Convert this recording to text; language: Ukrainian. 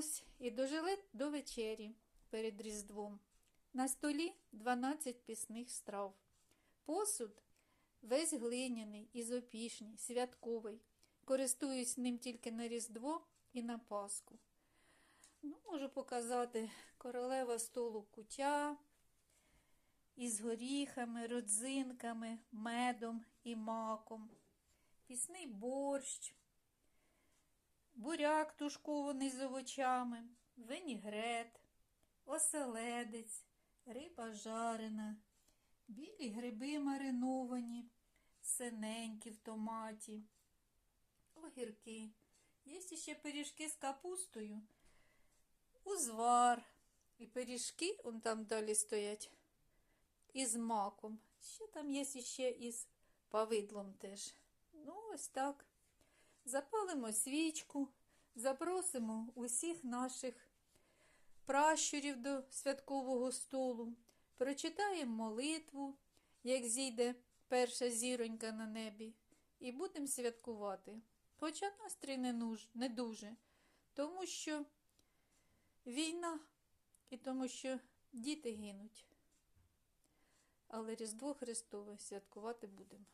ось і дожили до вечері перед Різдвом. На столі 12 пісних страв. Посуд весь глиняний, ізопішний, святковий. Користуюсь ним тільки на Різдво і на Пасху. Ну, можу показати королева столу кутя із горіхами, родзинками, медом і маком, пісний борщ, буряк тушкований з овочами, винігрет, оселедець, риба жарена, білі гриби мариновані, синенькі в томаті, огірки. Є ще пиріжки з капустою, узвар. І пиріжки, он там далі стоять, із маком. Ще там є ще із павидлом теж. Ну, ось так. Запалимо свічку, запросимо усіх наших пращурів до святкового столу, прочитаємо молитву, як зійде перша зіронька на небі, і будемо святкувати. Хоча настрій не, нуж, не дуже, тому що війна і тому що діти гинуть. Але Різдво Христове святкувати будемо.